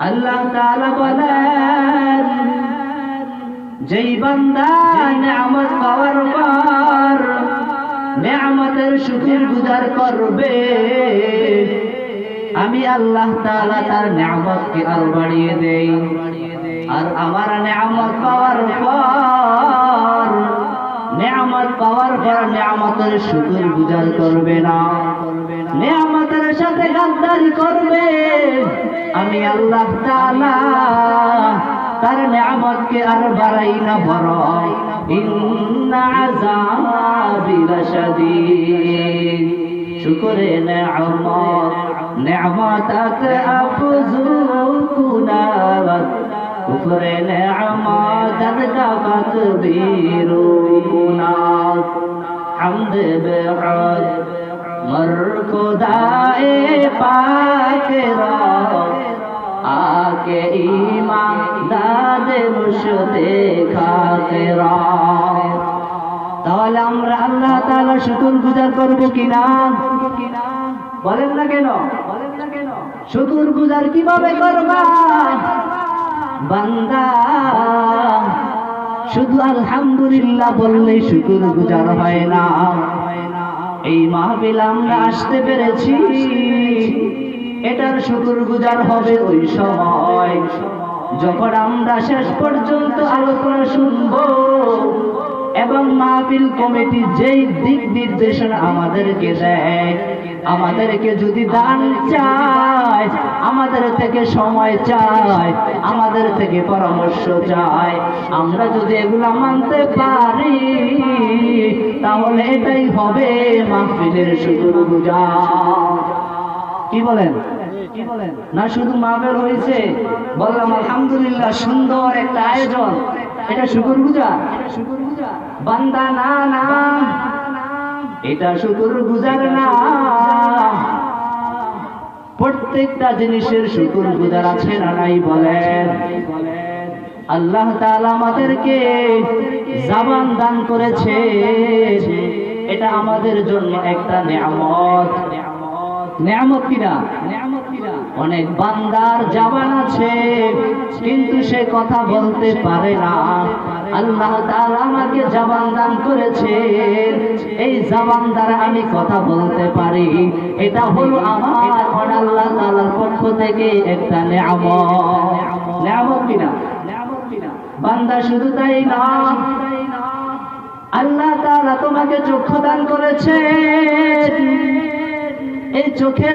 আল্লাহ তাআলা বলেন, যেই বান্দা নিয়ামত পাওয়ার পর নিয়ামতের শুকর গুজার করবে, আমি আল্লাহ তাআলা তার নিয়ামতকে আরও বাড়িয়ে দেই। আর আমার নিয়ামত পাওয়ার পর পাওয়ার পর নিয়ামতের শুকর গুজার করবে না। নিয়ামতের সাথে গাদ্দারি করবে। আমি আল্লাহ তাআলা তার নিয়ামতকে আর বাড়াই না বড়। ইন্না আযাবি লাশাদীদ। শুকরে নিয়ামত নিয়ামতাক আফজু কুনারত كفر نعمة قد كفت بيرونا حمد بعد مركضائي باكرا آكے ایمان داد مشتے کھاتے را তাহলে আমরা আল্লাহ তাআলা শুকুর গুজার করব কিনা বলেন না কেন বলেন না কেন শুকুর গুজার কীভাবে করবা শুধু আলহামদুলিল্লাহ বললে শুকুর গুজার হয় না। এই মাহবিল আমরা আসতে পেরেছি, এটার শুকুর গুজার হবে ওই সময়। যখন আমরা শেষ পর্যন্ত আলোচনা এবং মাহফিল কমিটি যেই দিক নির্দেশনা আমাদেরকে দেয়, আমাদেরকে যদি দান চায়, আমাদের থেকে সময় চায়, আমাদের থেকে পরামর্শ চায়, আমরা যদি এগুলা মানতে পারি, তাহলে এটাই হবে মাহফিলের কি বলেন? কি বলেন? না, শুধু মাহফিল হয়েছে। বললাম, আলহামদুলিল্লাহ, সুন্দর একটা আয়োজন। এটা শুকুর গুজার বান্দা না না। এটা শুকুর গুজার না। প্রত্যেকটা জিনিসের শুকুর গুজার আছে না নাই বলেন? আল্লাহ তাআলা আমাদেরকে জাবান দান করেছে। এটা আমাদের জন্য একটা নিয়ামত। কিনা? অনেক বান্দার জাবান আছে, কিন্তু সে কথা বলতে পারে না। আল্লাহ আমাকে জবান দান করেছে। এই জবান দ্বারা আমি কথা বলতে পারি। এটা হলো আমার, আল্লাহ তাআলার পক্ষ থেকে একটা নিয়ামত। কিনা? বান্দা শুধু তাই না। আল্লাহ তাআলা তোমাকে চক্ষু দান করেছে এই চোখের